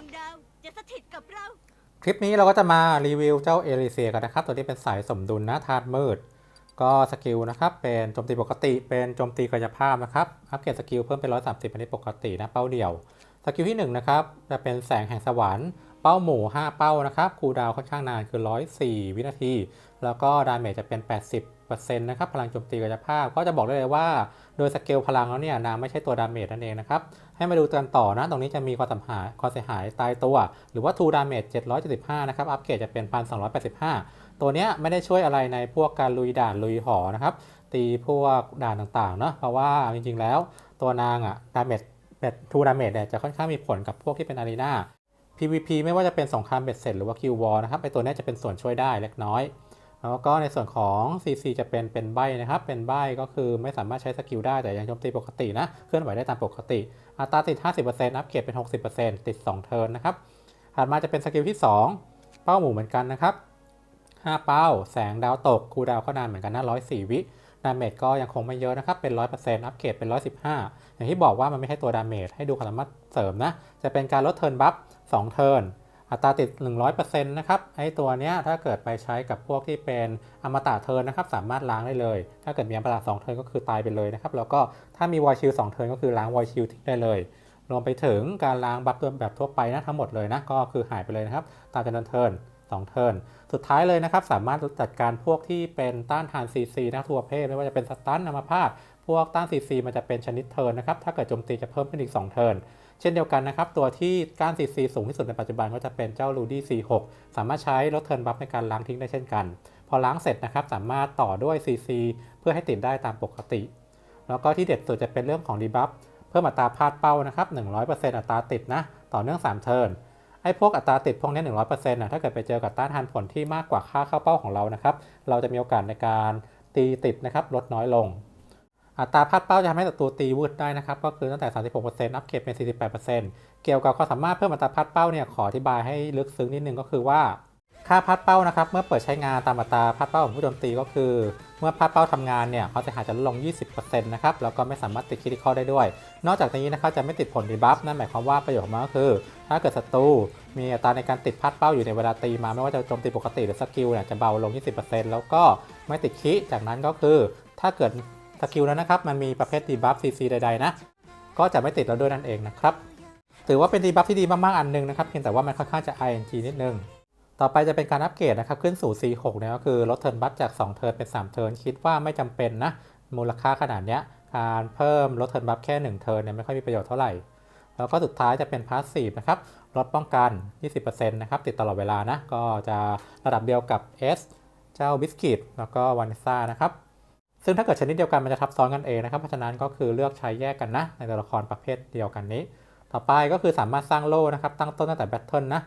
วงดาวจะสถิตกับเรา คลิปนี้เราก็จะมารีวิวเจ้าเอลิเซียกันนะครับ ตัวนี้เป็นสายสมดุลนะธาตุมืด ก็สกิลนะครับ เป็นโจมตีปกติ เป็นโจมตีกายภาพนะครับ อัปเกรดสกิลเพิ่มเป็น 130อันนี้ปกตินะ เป้าเดี่ยว สกิลที่ 1 นะครับ จะเป็นแสงแห่งสวรรค์ เป้าหมู่ 5 เป้านะครับ คูดาวค่อนข้างนานคือ 104 วินาที แล้วก็ดาเมจจะเป็น 80 นะครับพลังโจมตีกายภาพก็จะบอกได้เลยว่า โดยสเกลพลังแล้วเนี่ยนางไม่ใช่ตัวดาเมจนั่นเองนะครับ ให้มาดูกันต่อนะ ตรงนี้จะมีความสัมหายความเสียหายตายตัว หรือว่า2 damage 775 นะครับ อัปเกรดจะเป็น 1285 ตัวเนี้ยไม่ได้ช่วยอะไรในพวกการลุยด่านลุยหอนะครับตีพวกด่านต่างๆเนาะเพราะว่าจริงๆแล้ว ตัวนางอะดาเมจแบบ2 damage เนี่ยจะค่อนข้างมีผลกับพวกที่เป็นอารีนา PVP ไม่ว่าจะเป็นสงครามเบ็ดเสร็จหรือว่าคิววอลนะครับไอตัวเนี้ยจะเป็นส่วนช่วยได้เล็กน้อย แล้วก็ในส่วนของ CC จะเป็นเป็นใบนะครับ เป็นใบก็คือไม่สามารถใช้สกิลได้แต่ยังโจมตีปกตินะ เคลื่อนไหวได้ตามปกติ อัตราติด 50%อัปเกรดเป็น 60%ติด 2 เทิร์นนะครับ ถัดมาจะเป็นสกิลที่ 2 เป้าหมู่เหมือนกันนะครับ 5 เป้า แสงดาวตก คูดาวก็นานเหมือนกันนะ104 วิดาเมจก็ยังคงไม่เยอะนะครับ เป็น 100%อัปเกรดเป็น 115 อย่างที่บอกว่ามันไม่ใช่ตัวดาเมจให้ดูความสามารถเสริมนะ จะเป็นการลดเทิร์นบัฟ2เทิร์น อัตราติด 100%นะครับไอ้ตัวเนี้ยถ้าเกิดไปใช้กับพวกที่เป็นอมตะเทิร์นนะครับสามารถล้างได้เลย ถ้าเกิดมีอมตะ2เทิร์นก็คือตายไปเลยนะครับแล้วก็ถ้ามีวอยชิล2เทิร์นก็คือล้างวอยชิลทิ้งได้เลยรวมไปถึงการล้างบัฟตัวแบบทั่วไปนะทั้งหมดเลยนะก็คือหายไปเลยนะครับตามจำนวนเทิร์น2เทิร์นสุดท้ายเลยนะครับ สามารถจัดการพวกที่เป็นต้านทาน CC นะทั่วประเภทไม่ว่าจะเป็นสตันอัมพาตพวกต้าน CC มันจะเป็นชนิดเทิร์นนะครับ ถ้าเกิดโจมตีจะเพิ่มขึ้นอีก 2 เทิร์น เช่นเดียวกันนะครับ ตัวที่ก้าน CC สูงที่สุดในปัจจุบันก็จะเป็นเจ้า Rudy C6 สามารถใช้ลดเทิร์นบัฟในการล้างทิ้งได้เช่นกัน พอล้างเสร็จนะครับสามารถต่อด้วย CC เพื่อให้ติดได้ตามปกติ แล้วก็ที่เด็ดสุดจะเป็นเรื่องของดีบัฟเพิ่มอัตราพลาดเป้านะครับ 100%อัตราติดนะต่อเนื่อง 3 เทิร์นไอ้พวกอัตราติดพวกนี้ 100%นะถ้าเกิดไปเจอกับต้านทานผลที่มากกว่าค่าเข้าเป้าของเรานะครับเราจะมีโอกาสในการตีติดนะครับลดน้อยลง อัตราพลาดเป้าจะทำให้ศัตรูตีวืดได้นะครับ ก็คือตั้งแต่ 36%อัพเกรดเป็น 48%เกี่ยวกับความสามารถเพิ่มอัตราพลาดเป้าเนี่ยขออธิบายให้ลึกซึ้งนิดนึงก็คือว่า ค่าพลาดเป้านะครับ เมื่อเปิดใช้งานตามอัตราพลาดเป้าของผู้โจมตีก็คือ เมื่อพลาดเป้าทำงานเนี่ยเขาจะหายจะลดลง 20%นะครับแล้วก็ไม่สามารถติดคริติคอลได้ด้วย นอกจากนี้นะครับจะไม่ติดผลดีบัฟนั่นหมายความว่าประโยชน์ของมันก็คือ ถ้าเกิดศัตรูมีอัตราในการติดพลาดเป้าอยู่ในเวลาตีมาไม่ว่าจะโจมตีปกติหรือสกิลเนี่ยจะเบาลง 20%แล้วก็ไม่ติดคิ จากนั้นก็คือ ถ้าเกิด สกิลนั้นนะครับมันมีประเภทดีบัฟ CC ใดๆนะก็จะไม่ติดเราด้วยนั่นเองนะครับถือว่าเป็นดีบัฟที่ดีมากๆอันหนึงนะครับเพียงแต่ว่ามันค่อนข้างจะ ING นิดนึงต่อไปจะเป็นการอัปเกรดนะครับขึ้นสู่ C6 เนี่ยก็คือลดเทิร์นบัฟจาก 2 เทิร์นเป็น 3 เทิร์นคิดว่าไม่จำเป็นนะมูลค่าขนาดเนี้ยการเพิ่มลดเทิร์นบัฟแค่ 1 เทิร์นเนี่ยไม่ค่อยมีประโยชน์เท่าไหร่ แล้วก็สุดท้ายจะเป็นพาสซีฟนะครับลดป้องกัน 20%นะครับติดตลอดเวลานะก็จะระดับเดียวกับ S เจ้าบิสกิตแล้วก็วานิซ่านะครับ ซึ่งถ้าเกิดชนิดเดียวกันมันจะทับซ้อนกันเองนะครับ เพราะฉะนั้นก็คือเลือกใช้แยกกันนะ ในตัวละครประเภทเดียวกันนี้ ต่อไปก็คือสามารถสร้างโล่นะครับ ตั้งต้นตั้งแต่แบทเทิลนะ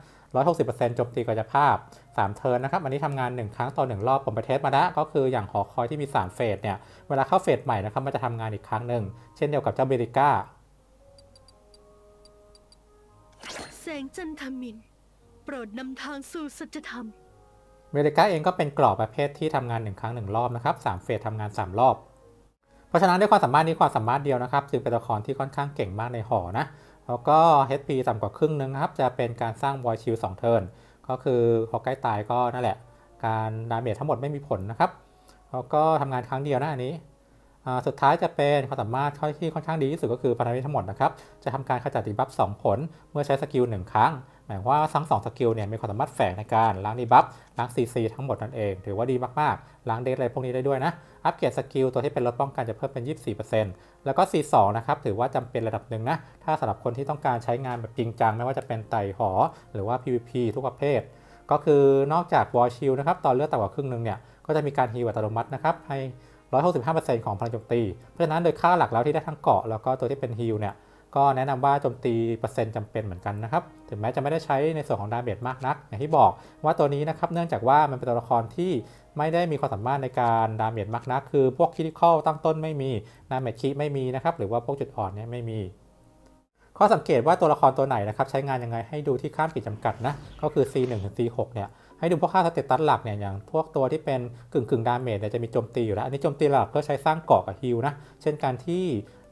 160%โจมตีกายภาพ 3 เทิร์นนะครับ อันนี้ทำงาน 1 ครั้งต่อ 1 รอบ ผมไปเทสมาแล้ว ก็คืออย่างหอคอยที่มี 3 เฟสเนี่ย เวลาเข้าเฟสใหม่นะครับ มันจะทำงานอีกครั้งหนึ่ง เช่นเดียวกับเจ้าเบริก้า แสงจันทมิน โปรดนำทางสู่สัจธรรม เมริก้าเองก็เป็นกรอบประเภทที่ทำงาน 1 ครั้ง 1 รอบนะครับ3เฟสทำงาน 3 รอบ เพราะฉะนั้นด้วยความสามารถนี้ความสามารถเดียวนะครับจึงเป็นตัวละครที่ค่อนข้างเก่งมากในหอนะแล้วก็ HP ต่ำกว่าครึ่งนึงครับจะเป็นการสร้างวอยชิล2เทิร์นก็คือพอใกล้ตายก็นั่นแหละ การดาเมจทั้งหมดไม่มีผลนะครับแล้วก็ทำงานครั้งเดียวนะอันนี้ สุดท้ายจะเป็นความสามารถที่ค่อนข้างดีที่สุดก็คือพันธมิตรทั้งหมดนะครับ จะทำการขจัดดีบัฟ2ผลเมื่อใช้สกิล1ครั้ง หมายว่าทั้ง2สกิลเนี่ยมีความสามารถแฝงในการล้างดีบัฟล้าง CC ทั้งหมดนั่นเอง ถือว่าดีมากๆ ล้างเดทอะไรพวกนี้ได้ด้วยนะ อัปเกรดสกิลตัวที่เป็นลดป้องกันจะเพิ่มเป็น 24%แล้วก็ C2 นะครับ ถือว่าจำเป็นระดับหนึ่งนะ ถ้าสำหรับคนที่ต้องการใช้งานแบบจริงจังไม่ว่าจะเป็นไต่หอ หรือว่า PVP ทุกประเภท ก็คือนอกจากวอลชิลนะครับตอนเลือดต่ำกว่าครึ่งหนึงเนี่ยก็จะมีการฮีลอัตโนมัตินะครับให้ 165%ของพลังโจมตี เพราะฉะนั้นโดยค่าหลักแล้วที่ได้ทั้งเกาะแล้วก็ตัวที่เป็นฮิลเนี่ยก็แนะนำว่าโจมตีเปอร์เซ็นต์จำเป็นเหมือนกันนะครับ ถึงแม้จะไม่ได้ใช้ในส่วนของดาเมจมากนัก อย่างที่บอกว่าตัวนี้นะครับ เนื่องจากว่ามันเป็นตัวละครที่ไม่ได้มีความสามารถในการดาเมจมากนัก คือพวกคิดิคอลตั้งต้นไม่มี ดาเมจคีไม่มีนะครับ หรือว่าพวกจุดอ่อนเนี่ยไม่มี ข้อสังเกตว่าตัวละครตัวไหนนะครับใช้งานยังไงให้ดูที่ข้ามขีดจำกัดนะก็คือ C1 ถึง C6 เนี่ยให้ดูพวกค่าสเตตัสหลักเนี่ยอย่างพวกตัวที่เป็นกึ่งกึ่งดาเมจเนี่ยจะมีโจมตีอยู่แล้วอันนี้โจมตีหลักเพื่อใช้สร้างเกาะกับฮิลนะเช่นการที่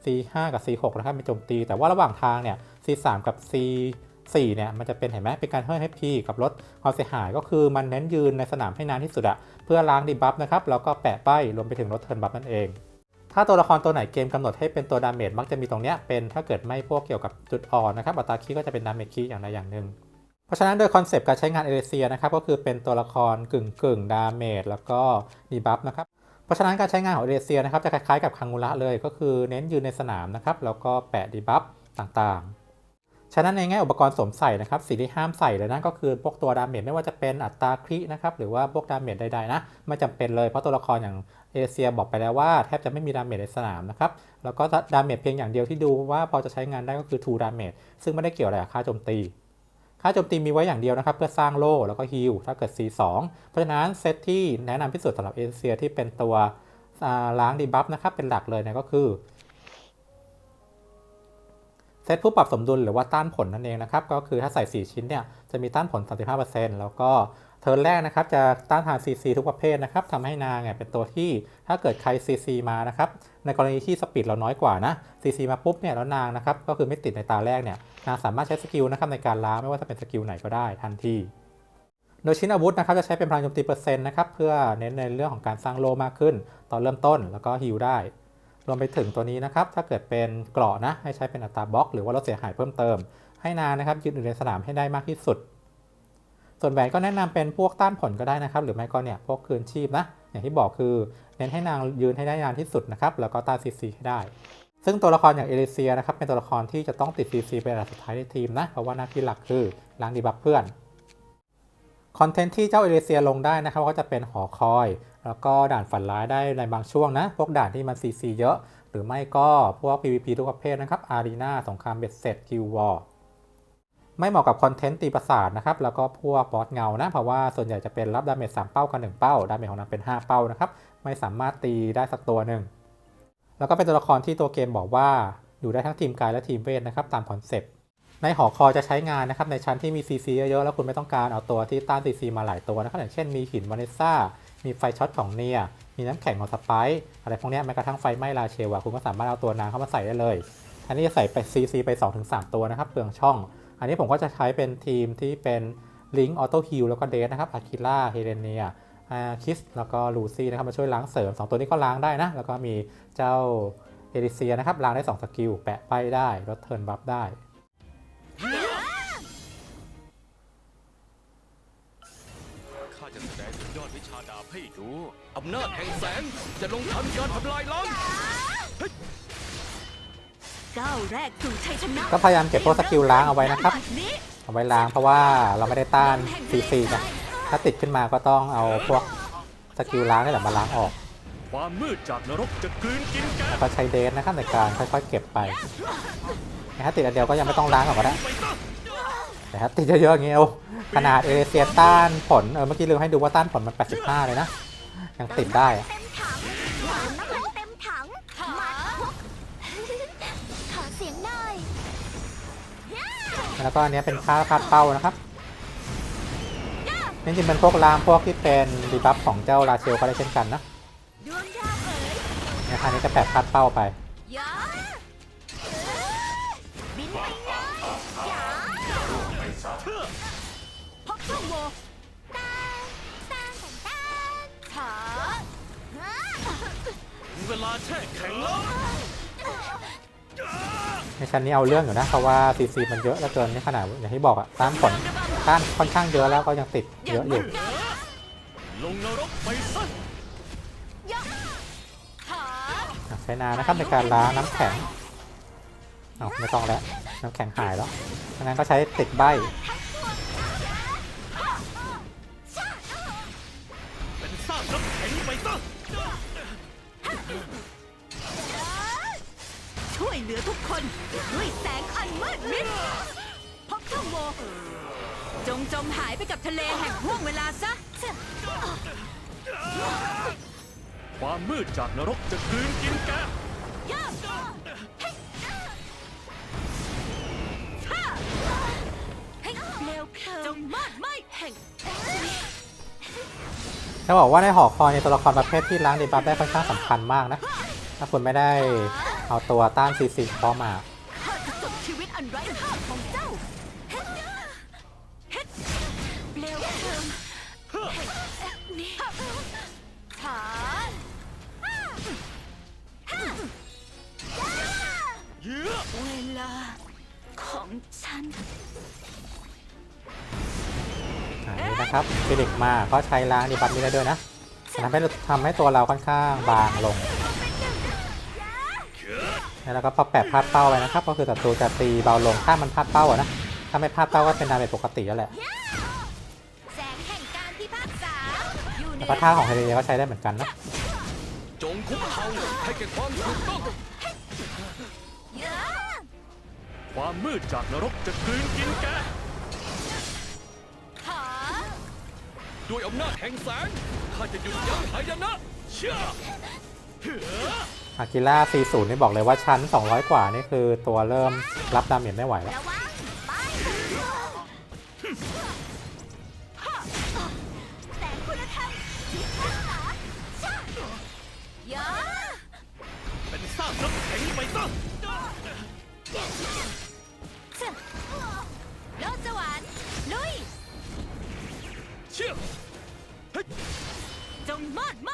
C5 กับ C6 นะครับมีโจมตี แต่ว่าระหว่างทางเนี่ย C3 กับ C 4เนี่ยมันจะเป็นเห็นไหมเป็นการเพิ่ม HP กับลดความเสียหายก็คือมันเน้นยืนในสนามให้นานที่สุดอะเพื่อล้างดีบัฟนะครับแล้วก็แปะป้ายรวมไปถึงลดเทิร์นบัฟนั่นเอง ถ้าตัวละครตัวไหนเกมกำหนดให้เป็นตัวดาเมจมักจะมีตรงเนี้ยเป็นถ้าเกิดไม่พวกเกี่ยวกับจุดอ่อนนะครับอัตราคีก็จะเป็นดาเมจคีอย่างใดอย่างหนึ่ง เพราะฉะนั้นโดยคอนเซปต์การใช้งานเอเลเซียนะครับก็คือเป็นตัวละครกึ่งกึ่งดาเมจแล้วก็ดีบัฟนะครับเพราะฉะนั้นการใช้งานของเอเลเซียนะครับจะคล้ายๆกับคังงูระเลยก็คือเน้นยืนในสนามนะครับแล้วก็แปะดีบัฟต่างๆฉะนั้นในแง่อุปกรณ์สวมใส่นะครับสิ่งที่ห้ามใส่เลยนั่นก็คือพวกตัวดาเมจไม่ว่าจะเป็นอัตราครินะครับหรือว่าพวกดาเมจใดๆนะไม่จำเป็นเลยเพราะตัวละครอย่าง เอเลเซียบอกไปแล้วว่าแทบจะไม่มีดาเมจในสนามนะครับ แล้วก็ดาเมจเพียงอย่างเดียวที่ดูว่าพอจะใช้งานได้ก็คือ2ดาเมจซึ่งไม่ได้เกี่ยวอะไรกับค่าโจมตี ค่าโจมตีมีไว้อย่างเดียวนะครับ เพื่อสร้างโล่แล้วก็ฮิลถ้าเกิด C2 เพราะฉะนั้นเซตที่แนะนำที่สุดสำหรับเอเชียที่เป็นตัวล้างดีบัฟนะครับเป็นหลักเลยนะก็คือเซตผู้ปรับสมดุลหรือว่าต้านผลนั่นเองนะครับ ก็คือถ้าใส่ 4 ชิ้นเนี่ย จะมีต้านผล 35%แล้วก็ เทิร์นแรกนะครับจะต้านทาน CC ทุกประเภทนะครับทำให้นางเนี่ยเป็นตัวที่ถ้าเกิดใคร CC มานะครับในกรณีที่สปีดเราน้อยกว่านะ CC มาปุ๊บเนี่ยแล้วนางนะครับก็คือไม่ติดในตาแรกเนี่ยนางสามารถใช้สกิลนะครับในการล้าไม่ว่าจะเป็นสกิลไหนก็ได้ทันทีโดยชิ้นอาวุธนะครับจะใช้เป็นพลังโจมตีเปอร์เซ็นต์นะครับเพื่อเน้นในเรื่องของการสร้างโลมากขึ้น ตอนเริ่มต้นแล้วก็ฮิลได้รวมไปถึงตัวนี้นะครับถ้าเกิดเป็นเกราะนะให้ใช้เป็นอัตราบล็อก หรือว่าลดเสียหายเพิ่มเติม ให้นางนะครับยืนอยู่ในสนามให้ได้มากที่สุด ส่วนแหวนก็แนะนำเป็นพวกต้านผลก็ได้นะครับ หรือไม่ก็เนี่ยพวกคืนชีพนะ อย่างที่บอกคือเน้นให้นางยืนให้ได้นานที่สุดนะครับแล้วก็ต้านซีซีให้ได้ ซึ่งตัวละครอย่างเอลิเซียนะครับเป็นตัวละครที่จะต้องติดซีซีเป็นอันดับสุดท้ายในทีมนะเพราะว่าหน้าที่หลักคือล้างดีบัฟเพื่อนคอนเทนต์ที่เจ้าเอเลเซียลงได้นะครับก็จะเป็นหอคอย แล้วก็ด่านฝันร้ายได้ในบางช่วงนะ พวกด่านที่มัน CC เยอะ หรือไม่ก็พวก PVP ทุกประเภทนะครับอารีนาสงครามเบ็ดเสร็จคิววอร์ ไม่เหมาะกับคอนเทนต์ตีประสาทนะครับ แล้วก็พวกบอสเงานะ เพราะว่าส่วนใหญ่จะเป็นรับดาเมจ3เป้ากับ1เป้า ดาเมจของนางเป็น 5 เป้านะครับ ไม่สามารถตีได้สักตัวหนึ่ง แล้วก็เป็นตัวละครที่ตัวเกมบอกว่าอยู่ได้ทั้งทีมกายและทีมเวทนะครับตามคอนเซปต์ ในหอคอยจะใช้งานนะครับในชั้นที่มี CC เยอะๆ แล้วคุณไม่ต้องการเอาตัวที่ต้าน CC มาหลายตัวนะครับอย่างเช่นมีหินวานิซ่า มีไฟช็อตของเนีย มีน้ำแข็งของสไปซ์อะไรพวกนี้แม้กระทั่งไฟไหม้ราเชลอะคุณก็สามารถเอาตัวนางเข้ามาใส่ได้เลยอันนี้จะใส่ไป CC ไป 2-3 ตัวนะครับเปลืองช่อง อันนี้ผมก็จะใช้เป็นทีมที่เป็นลิงก์ออโต้ฮิลแล้วก็เดสนะครับอาคิล่าเฮเลเนียคิสแล้วก็ลูซี่นะครับมาช่วยล้างเสริม 2 ตัวนี้ก็ล้างได้นะ แล้วก็มีเจ้าเอริเซียนะครับล้างได้ 2 สกิล แปะไปายได้ลดเทิร์นบัฟได้ข้าจะแสดงสุดยอดวิชาดาบให้ดูอำนาจแห่งแสงจะลงทันการทำลายล้าง ก้าวแรกสู่ชัยชนะก็พยายามเก็บพวกสกิลล้างเอาไว้นะครับดนี้เอาไว้ล้างเพราะว่าเราไม่ได้ต้าน CC นะถ้าติดขึ้นมาก็ต้องเอาพวกสกิลล้างนี่แหละมาล้างออกความมืดจากนรกจะกลืนกินแกแล้วก็ใช้เดสนะครับในการค่อยๆเก็บไปแต่ถ้าติดอันเดียวก็ยังไม่ต้องล้างหรอกก็ได้ไปซะแต่ถ้าติดเยอะๆอย่างเงี้ยเอาขนาดเอเซียต้านผลเออเมื่อกี้ลืมให้ดูว่าต้านผลมัน 85 เลยนะ ยังติดได้ แล้วก็อันเนี้ยเป็นค่าคาดเป้านะครับนี่จริงๆเป็นพวกลามพวกที่เป็นดีบัฟของเจ้าราเชลก็ได้เช่นกันนะดวงดาวเอ๋ยในครั้งนี้จะแปะคาดเป้าไปยาบินไปเลยยาพกช่องโหว่ตานตานตานตานขาถึงเวลาแช่แข็งแล้ว ในชั้นนี้เอาเรื่องอยู่นะเพราะว่าซีซีมันเยอะเหลือเกินในขนาดอย่างที่บอกอะต้านผลต้านค่อนข้างเยอะแล้วก็ยังติดเยอะอยู่ใช้นานนะครับในการล้างน้ำแข็งเอาไม่ต้องแล้วน้ำแข็งหายแล้วดังนั้นก็ใช้ติดใบเป็นซากน้ำแข็งไปซะ ช่วยเหลือทุกคน ด้วยแสงอันมืดมิดพบช่องโหว่จงจมหายไปกับทะเลแห่งห่วงเวลาซะ ความมืดจากนรกจะกลืนกินแกเปลวเพลิงจงมาดไหมแห่งจะบอกว่าในหอคอยในตัวละครประเภทที่ล้างดีบัฟได้ค่อนข้างสำคัญมากนะ ถ้าคุณไม่ได้ เอาตัวต้านซีซีพตร้อมมานี่นะครับฟิลิกมาก็ใช้ล้างดีบัฟนี้ได้ด้วยนะทำให้ทำให้ตัวเราค่อนข้างบางลง แล้วก็ปรับแปะพลาดเป้าไปนะครับ ก็คือศัตรูจะตีเบาลงถ้ามันพลาดเป้าอะนะ ถ้าไม่พลาดเป้าก็เป็นดาเมจปกติแล้วแหละแสงแห่งการพิพากษาอยู่ในแล้วก็ท่าของเฮเลียก็ใช้ได้เหมือนกันนะจงคุกเข่าให้แก่ความถูกต้องความมืดจากนรกจะกลืนกินแกด้วยอำนาจแห่งแสงข้าจะหยุดยั้งหายนะเชื่อ อากิล่า40 นี่บอกเลยว่าชั้น 200 กว่านี่คือตัวเริ่มรับดาเมจไม่ไหวแล้วระวังไปแสงคุณธรรมพิพากษาชะเยอะเป็นซากน้ำแข็งไปซะชะโลกสวรรค์ลุยเชื่อจงมอดไหม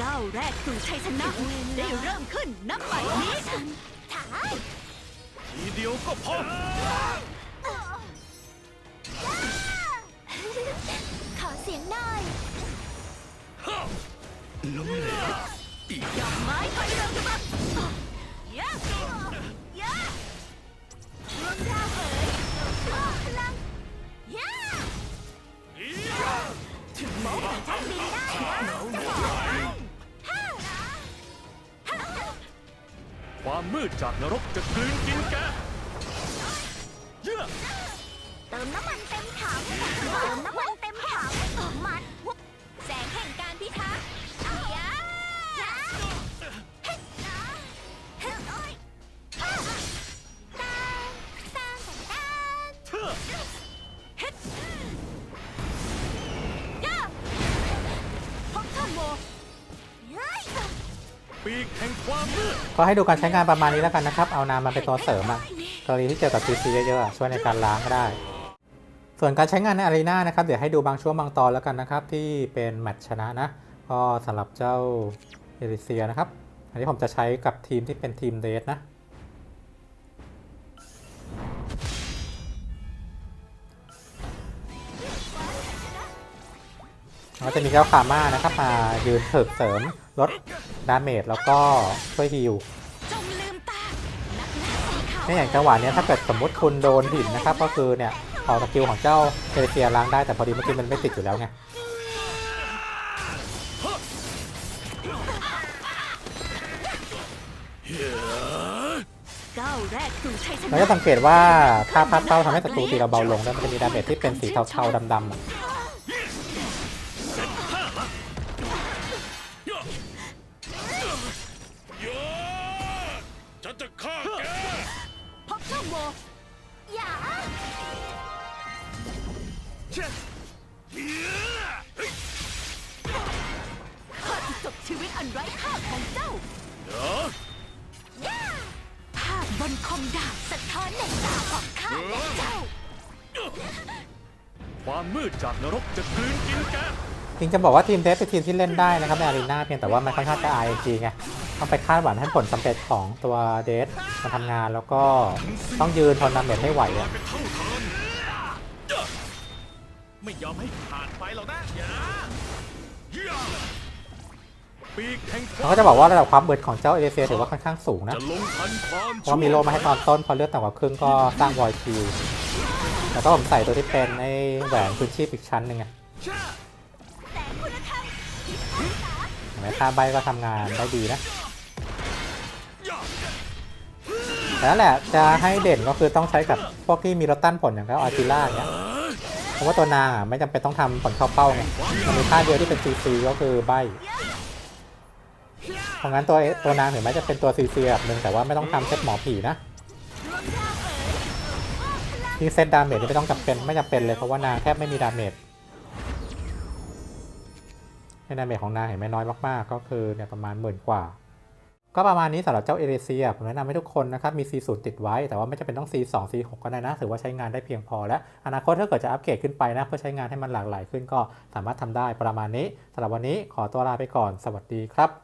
ก้าวแรกสู่ชัยชนะ ได้เริ่มขึ้นนับบัดนี้ถ่ายทีเดียวก็พอขอเสียงหน่อยล้มเหลวดอกไม้ไฟเริ่มจะ ความมืดจากนรกจะกลืนกินแก ปีกแห่งความมืดก็ให้ดูการใช้งานประมาณนี้แล้วกันนะครับ เอานามาเป็นตัวเสริมอะกรณีที่เจอกับ CC เยอะๆอะช่วยในการล้างก็ได้ ส่วนการใช้งานในอารีนานะครับ เดี๋ยวให้ดูบางช่วงบางตอนแล้วกันนะครับ ที่เป็นแมตช์ชนะนะ ก็สำหรับเจ้าเอริเซียนะครับ อันนี้ผมจะใช้กับทีมที่เป็นทีมเดสนะ จะมีเจ้าคาม่านะครับมายืนถึกเสริมลดดาเมจแล้วก็ช่วยฮิลจงลืมตานักล่าสีขาวเนี่ยอย่างจังหวะนี้ถ้าเกิดสมมติคุณโดนหินนะครับ ก็คือเนี่ยออกสกิลของเจ้าเทเลเซียล้างได้แต่พอดีเมื่อกี้มันไม่ติดอยู่แล้วไงเราจะสังเกตว่าถ้าพลาดเป้าทำให้ศัตรูตีเราเบาลงแล้วมันจะมีดาเมจที่เป็นสีเทาๆดำๆ ท้อนในตาของข้าและเจ้า ความมืดจากนรกจะกลืนกินแกจริงจะบอกว่าทีมเดฟเป็นทีมที่เล่นได้นะครับในอารีนาเพียงแต่ว่ามันค่อนข้างจะ RNG ไงต้องไปคาดหวังให้ผลสำเร็จของตัวเดฟมาทำงานแล้วก็ต้องยืนทนดาเมจไม่ไหวอะเป็นเท่าทานไม่ยอมให้ขาดไปหรอกนะอย่า ปีกแห่งคมันวามก็จะบอกว่าระดับความเบิดของเจ้าเอเซียถือว่าค่อนข้างสูงนะจะลงทันความเพราะว่ามีโลมาให้ตอนต้นพอเลือดต่ำกว่าครึ่งก็สร้างวอยคิวแล้วก็ผมใส่ตัวที่เป็นไอ้แหวนคืนชีพอีกชั้นหนึ่งไงแสงคุณธรรมพิพากษาเห็นไหมค่าใบก็ทำงานได้ดีนะแต่นั่นแหละจะให้เด่นก็คือต้องใช้กับพวกที่มีรถต้านผลอย่างก็อาร์ติล่าอย่างเงี้ยเพราะว่าตัวนางอะไม่จำเป็นต้องทำผลเข้าเป้าไงมันมีท่าเดียวที่เป็นซีซีก็คือใบ เพราะงั้นตัวตัวนางถึงแม้จะเป็นตัวซีซีแบบหนึ่งแต่ว่าไม่ต้องทำเซตหมอผีนะที่เซตดาเมจนี่ไม่ต้องจำเป็นไม่จำเป็นเลยเพราะว่านางแทบไม่มีดาเมจในดาเมจของนางเห็นไหมน้อยมากๆ ก็คือเนี่ยประมาณหมื่นกว่า ก็ประมาณนี้สำหรับเจ้าเอเรเซียผมแนะนำให้ทุกคนนะครับมี C0 ติดไว้ แต่ว่าไม่จำเป็นต้อง C2 C6 ก็ได้นะถือว่าใช้งานได้เพียงพอและอนาคตถ้าเกิดจะอัปเกรดขึ้นไปนะเพื่อใช้งานให้มันหลากหลายขึ้นก็สามารถทำได้ประมาณนี้สำหรับวันนี้ขอตัวลาไปก่อนสวัสดีครับ